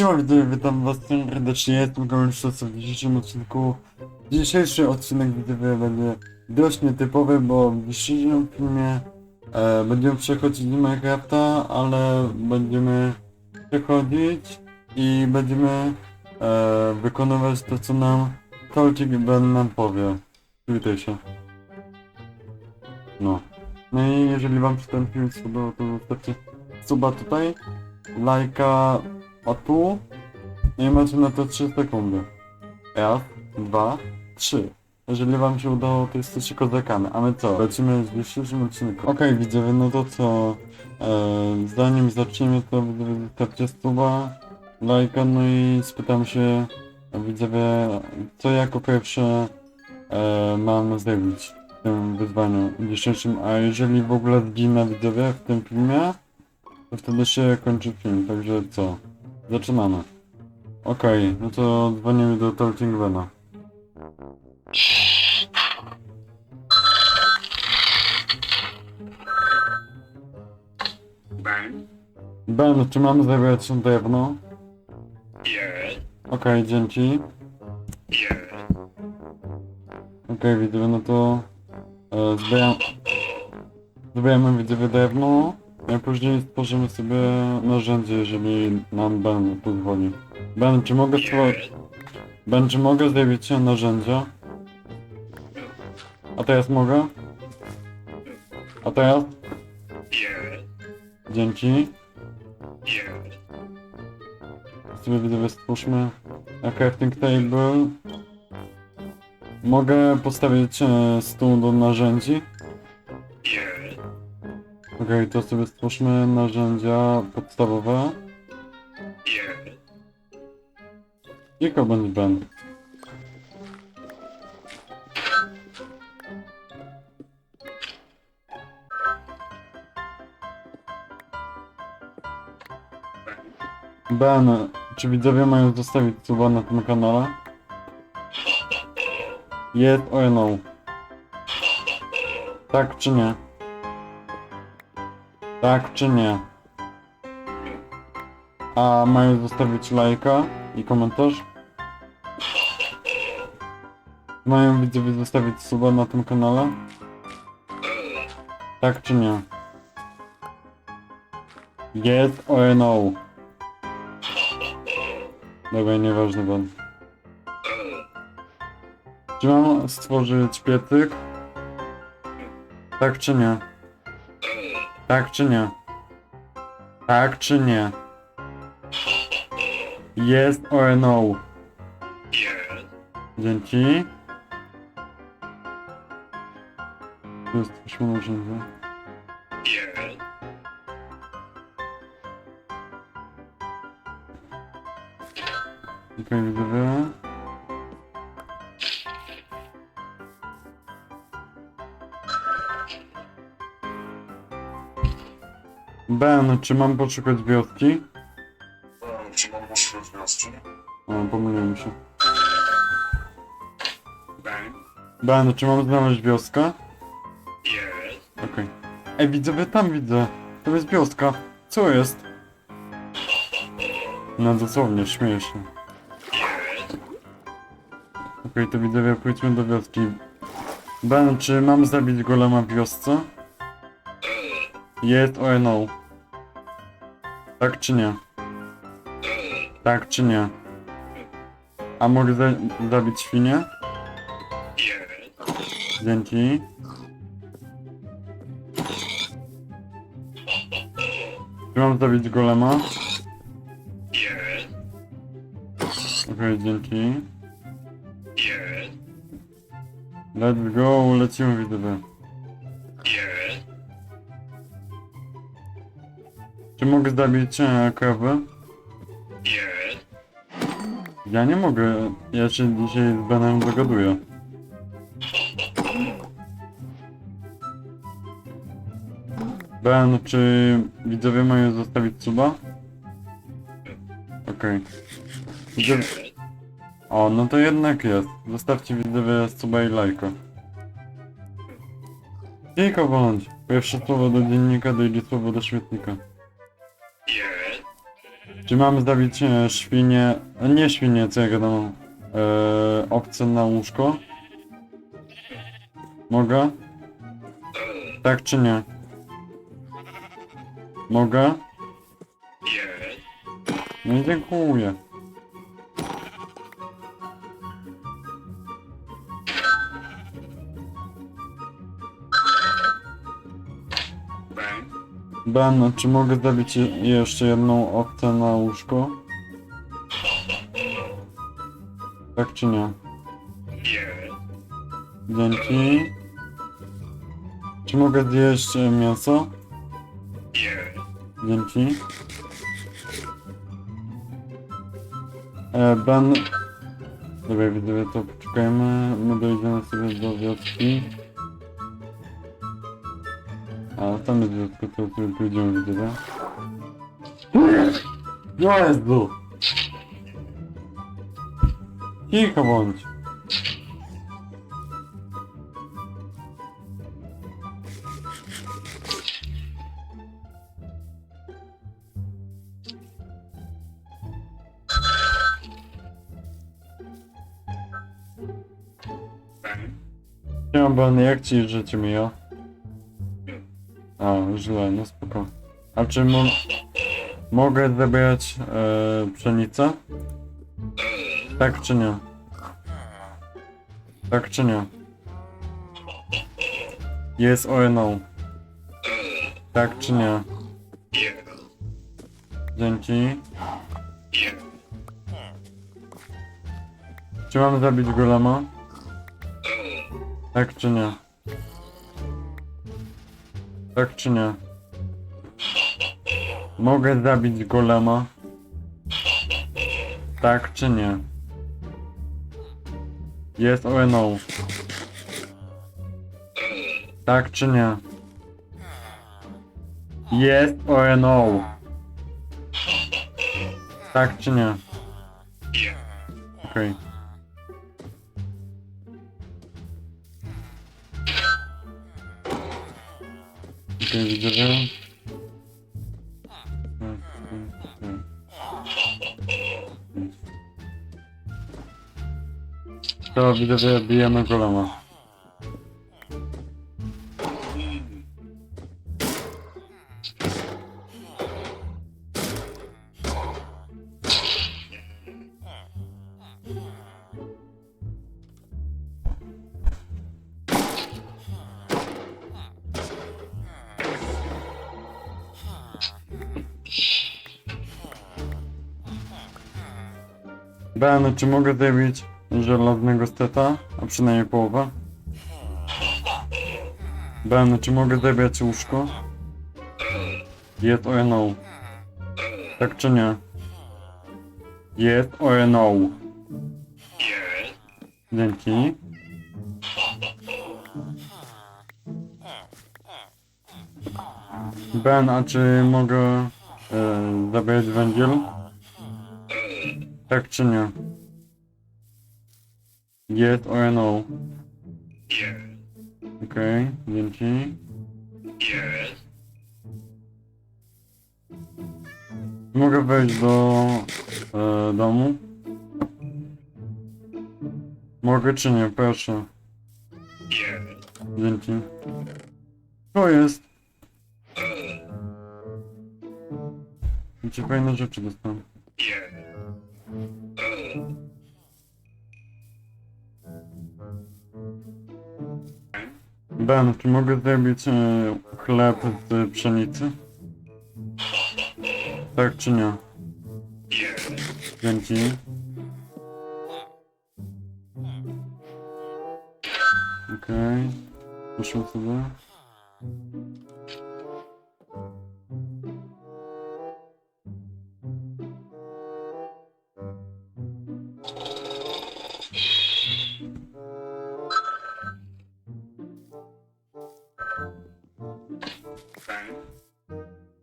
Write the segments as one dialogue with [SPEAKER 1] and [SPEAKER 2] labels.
[SPEAKER 1] Siema, witam, witam was serdecznie, jestem Kamil Sztoc w dzisiejszym odcinku. Dzisiejszy odcinek widzowie będzie dość nietypowy, bo w dzisiejszym filmie e, będziemy przechodzić Minecrafta, ale będziemy przechodzić i będziemy e, wykonywać to, co nam Tolcik Ben nam powie. Przywitaj się. No. No i jeżeli wam się ten film spodobał, to zostawcie suba tutaj, lajka a tu i macie na to 3 sekundy. Raz, dwa, trzy. Jeżeli wam się udało, to jesteście kozakami. A my co? Lecimy w dzisiejszym odcinku. Okej, widzowie, no to co? E, zanim zaczniemy, to zostawcie suba, lajka, no i spytam się widzowie, co jako pierwsze e, mam zrobić w tym wyzwaniu dzisiejszym. A jeżeli w ogóle zginę widzowie w tym filmie, to wtedy się kończy film, także co? Zaczynamy. Okej, no to dzwonimy do Tolkingvena.
[SPEAKER 2] Ben?
[SPEAKER 1] Ben, czy mamy zabrać się drewno?
[SPEAKER 2] Yes.
[SPEAKER 1] Okej, dzięki.
[SPEAKER 2] Yes.
[SPEAKER 1] Okej, widzowie, no to... E, zbieram... Zbieramy widzowie drewno, a później stworzymy sobie narzędzie, jeżeli nam Ben pozwoli. Ben, czy mogę stworzyć... Ben, czy mogę zrobić się narzędzia? A teraz mogę? A teraz? Dzięki. Sobie widzowie stwórzmy a crafting table. Mogę postawić e, stół do narzędzi. Okej, to sobie stwórzmy narzędzia podstawowe. I bądź Ben. Ben, czy widzowie mają zostawić suba na tym kanale? Jest or no? Tak czy nie? Tak czy nie? A mają zostawić lajka i komentarz? Mają widzowie zostawić suba na tym kanale? Tak czy nie? Yes or no? Dobra, nieważne pan. Czy mam stworzyć piecyk? Tak czy nie? Tak czy nie? Tak czy nie? Yes or no?
[SPEAKER 2] Yes.
[SPEAKER 1] Dzięki. Tu jest coś narzędzie.
[SPEAKER 2] Yes.
[SPEAKER 1] Okej, widzowie. Ben, czy mam poszukać wioski?
[SPEAKER 2] Czy mam poszukać wioski?
[SPEAKER 1] O, pomyliłem się.
[SPEAKER 2] Ben?
[SPEAKER 1] Ben, czy mam znaleźć wioskę?
[SPEAKER 2] Yes.
[SPEAKER 1] Okej. Ej, widzowie, tam widzę. To jest wioska. Co jest? No dosłownie, śmieję się. Okej, to widzowie, pójdźmy do wioski. Ben, czy mam zabić golema w wiosce? Jest or no? Tak czy nie? Tak czy nie? A mogę za zabić świnię? Dzięki. Czy mam zabić golema? Okej, dzięki.
[SPEAKER 2] Yes.
[SPEAKER 1] Let's go, lecimy widzowie. Czy mogę zabić e, krowę?
[SPEAKER 2] Yes.
[SPEAKER 1] Ja nie mogę, ja się dzisiaj z Benem dogaduję. Ben, czy widzowie mają zostawić suba? Okej.
[SPEAKER 2] Yes.
[SPEAKER 1] O, no to jednak jest. Zostawcie widzowie suba i lajka. Cicho bądź. Pierwsze słowo do dziennika, drugie słowo do śmietnika. Czy mamy zabić e, świnie, e, nie świnie, co ja gadam, e, obce na łóżko? Mogę? Tak czy nie? Mogę? No i dziękuję.
[SPEAKER 2] Ben,
[SPEAKER 1] czy mogę zabić je- jeszcze jedną obcę na łóżko? Tak czy nie? Dzięki. Czy mogę zjeść e, mięso? Dzięki. E, ben... Dobra, widzowie, to poczekajmy. My dojdziemy sobie do wioski. A, tam jest wioska, to sobie pójdziemy, widzowie. Jezu! Cicho bądź.
[SPEAKER 2] Ben.
[SPEAKER 1] Siema Ben, jak ci życie mija? A, źle, no spoko. A czy mo mogę zabierać e, pszenicę? Tak czy nie? Tak czy nie? Jest or no? Tak czy nie? Dzięki. Czy mamy zabić golema? Tak czy nie? Tak czy nie? Mogę zabić golema? Tak czy nie? Jest or no? Tak czy nie? Jest or no? Tak czy nie? Okej. Okej, widzowie. To widzowie bijemy golema. Ben, czy mogę zabić żelaznego steta? A przynajmniej połowę? Ben, czy mogę zabiać łóżko? Jest or no? Tak czy nie? Jest or no? Dzięki. Ben, a czy mogę e, zabierać węgiel? Tak czy nie? Jest or no?
[SPEAKER 2] Yes.
[SPEAKER 1] Okej, dzięki.
[SPEAKER 2] Yes.
[SPEAKER 1] Mogę wejść do e, domu? Mogę czy nie? Proszę.
[SPEAKER 2] Yes.
[SPEAKER 1] Dzięki. To jest. Wiecie, fajne rzeczy dostałem.
[SPEAKER 2] Yes.
[SPEAKER 1] Ben, czy mogę zrobić e, chleb z pszenicy? Tak czy nie? Dzięki.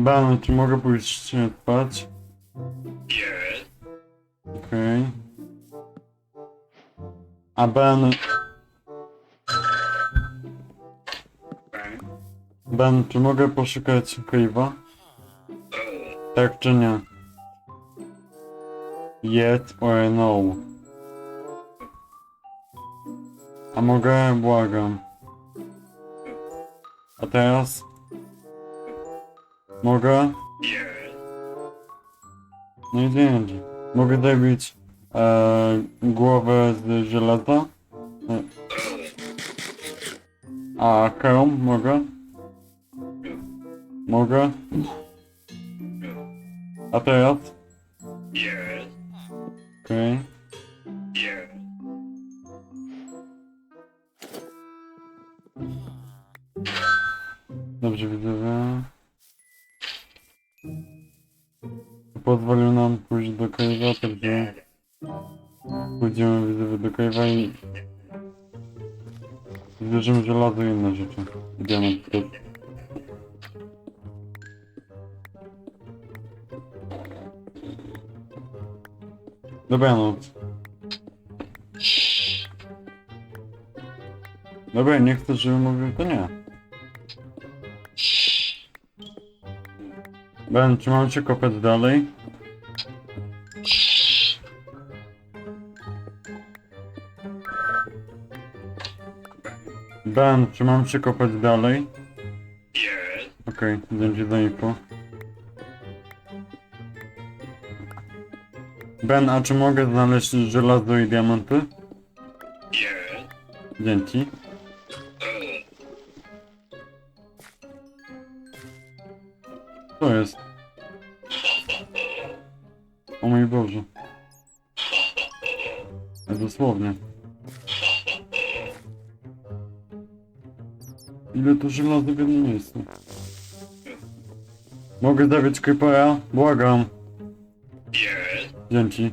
[SPEAKER 2] Ben,
[SPEAKER 1] czy mogę pójść spać?
[SPEAKER 2] Yes.
[SPEAKER 1] Okej. A Ben,
[SPEAKER 2] Ben.
[SPEAKER 1] Czy mogę poszukać Cave'a? Tak czy nie? Yes or no? A mogę? Błagam. A teraz? Mogę? No i dzięki. Mogę zabić e, głowę z żelaza? E, A kełm mogę? Mogę? A teraz? Okej.
[SPEAKER 2] Yes.
[SPEAKER 1] Dobrze widzowie. Pozwolił nam pójść do cave'a, także pójdziemy widzowie do cave'a i zbierzemy żelazo i inne rzeczy. Diament też. Dobranoc. Dobra, nie chcesz, żebym mówił, to nie. Ben, czy mam cię kopać dalej? Ben, czy mam cię kopać dalej? Okej, dzięki za info. Ben, a czy mogę znaleźć żelazo i diamenty? Dzięki. Co jest? To żelaza w jednym miejscu? Mogę zabić creepera? Błagam.
[SPEAKER 2] Yes.
[SPEAKER 1] Dzięki.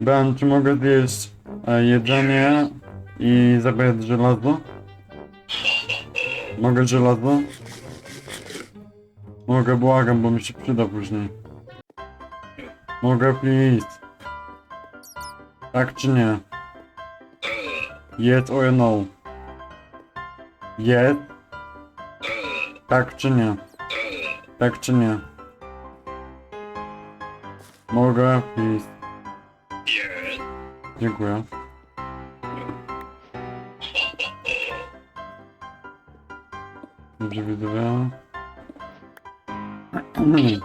[SPEAKER 2] Ben,
[SPEAKER 1] czy mogę zjeść e, jedzenie i zabrać żelazo? Mogę żelazo? Mogę, błagam, bo mi się przyda później. Mogę, please. Tak czy nie? Yes or no? Yes? Tak czy nie? Tak czy nie? Mogę, please. Dziękuję. Dobrze
[SPEAKER 2] Ben.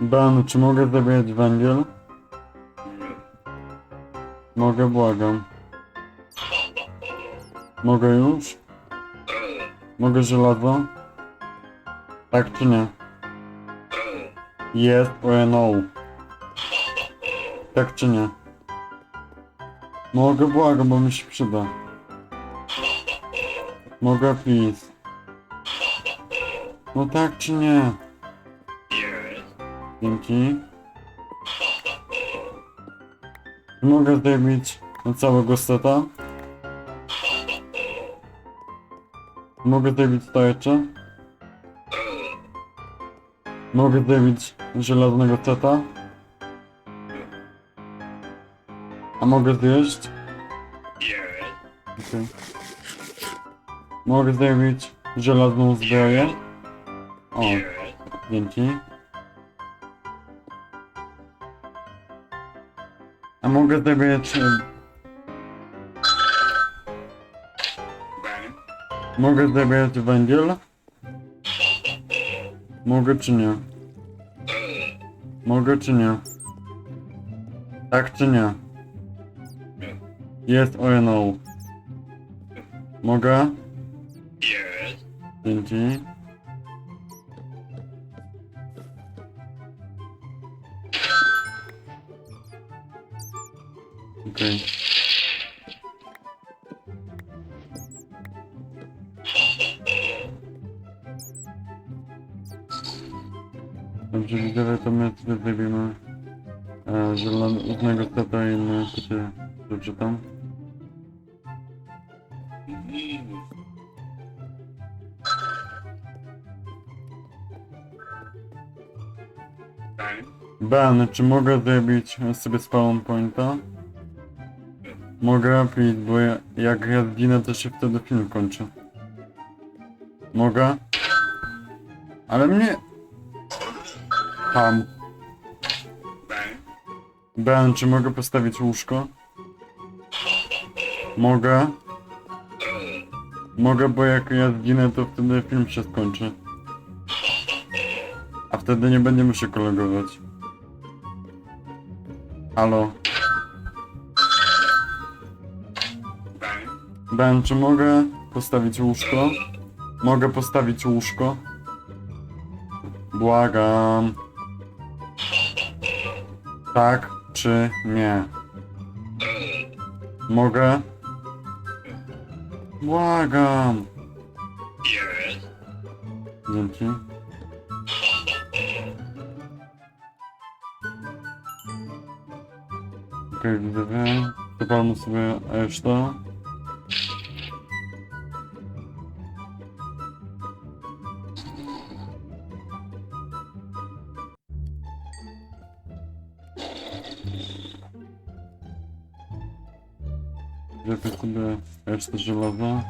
[SPEAKER 1] Ben, czy mogę zabierać węgiel? Mogę, błagam. Mogę już? Mogę żelazo? Tak czy nie? Yes or no? Tak czy nie? Mogę, błagam, bo mi się przyda. Mogę, please. No tak czy nie? Dzięki. Mogę zdejmić całego seta? Mogę zdejmić to jeszcze? Mogę zdejmić żelaznego seta? A mogę zjeść? Okej. Mogę zdejmić żelazną zbroję? O, dzięki. A mogę
[SPEAKER 2] Ben.
[SPEAKER 1] Mogę zdejmieć węgiel? Mogę czy nie? Mogę czy nie? Tak czy nie? Jest or no? Mogę?
[SPEAKER 2] Yes.
[SPEAKER 1] Dzięki. Okej. Dobrze, e, zielonego seta. dajmy, to się przeczytam.
[SPEAKER 2] Ben.
[SPEAKER 1] Ben, czy mogę zrobić sobie spawn pointa? Mogę pić, bo ja, jak ja zginę, to się wtedy film kończy. Mogę? Ale mnie... Tam.
[SPEAKER 2] Ben.
[SPEAKER 1] Czy mogę postawić łóżko? Mogę. Mogę, bo jak ja zginę, to wtedy film się skończy. A wtedy nie będziemy się kolegować. Halo.
[SPEAKER 2] Ben,
[SPEAKER 1] czy mogę postawić łóżko? Mogę postawić łóżko? Błagam. Tak czy nie? Mogę? Błagam. Dzięki. Okej, widzowie. Zapalmy sobie resztę.
[SPEAKER 2] Ben.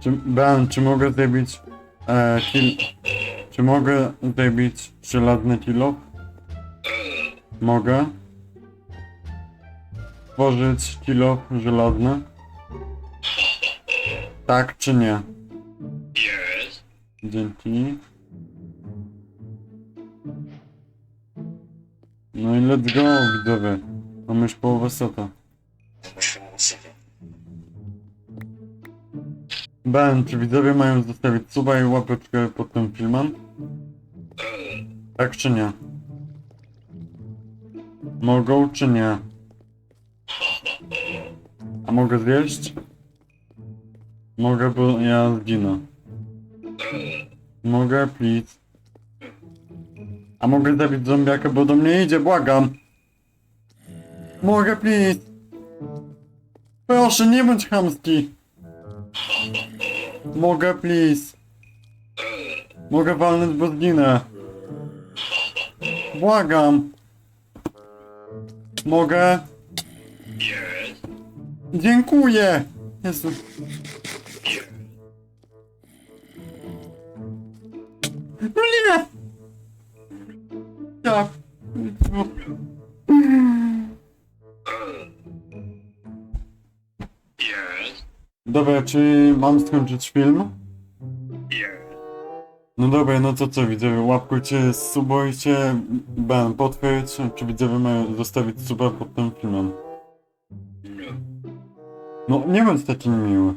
[SPEAKER 1] Czy, ben, czy mogę zrobić e, kil... Czy mogę zrobić żelazny kilo? Mogę. Tworzyć kilo żelazny? Tak czy nie?
[SPEAKER 2] Yes.
[SPEAKER 1] Dzięki. No i let's go, widzowie. Mamy już połowę seta. Ben, czy widzowie mają zostawić suba i łapeczkę pod tym filmem? Tak czy nie? Mogą czy nie? Mogę zjeść? Mogę, bo ja zginę. Mogę, please. A mogę zabić zombiaka, bo do mnie idzie, błagam. Mogę, please. Proszę, nie bądź chamski. Mogę, please. Mogę walnąć, bo zginę. Błagam. Mogę. Dziękuję. Jezu. No nie. Ja. Dobra, czy mam skończyć film? No dobra, no to co widzowie, łapkujcie, subujcie, Ben, potwierdź, czy widzowie mają zostawić suba pod tym filmem.
[SPEAKER 2] No.
[SPEAKER 1] Nie bądź taki miły.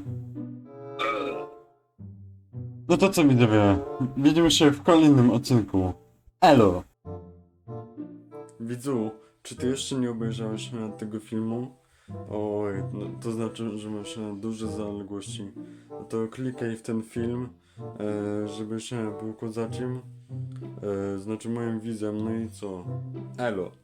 [SPEAKER 1] No to co widzowie, widzimy się w kolejnym odcinku. Elo! Widzu, czy ty jeszcze nie obejrzałeś tego filmu? Oj, no, to znaczy, że masz duże zaległości. No to klikaj w ten film, e, żebyś e, był kozakiem, e, znaczy moim widzem, no i co? Elo!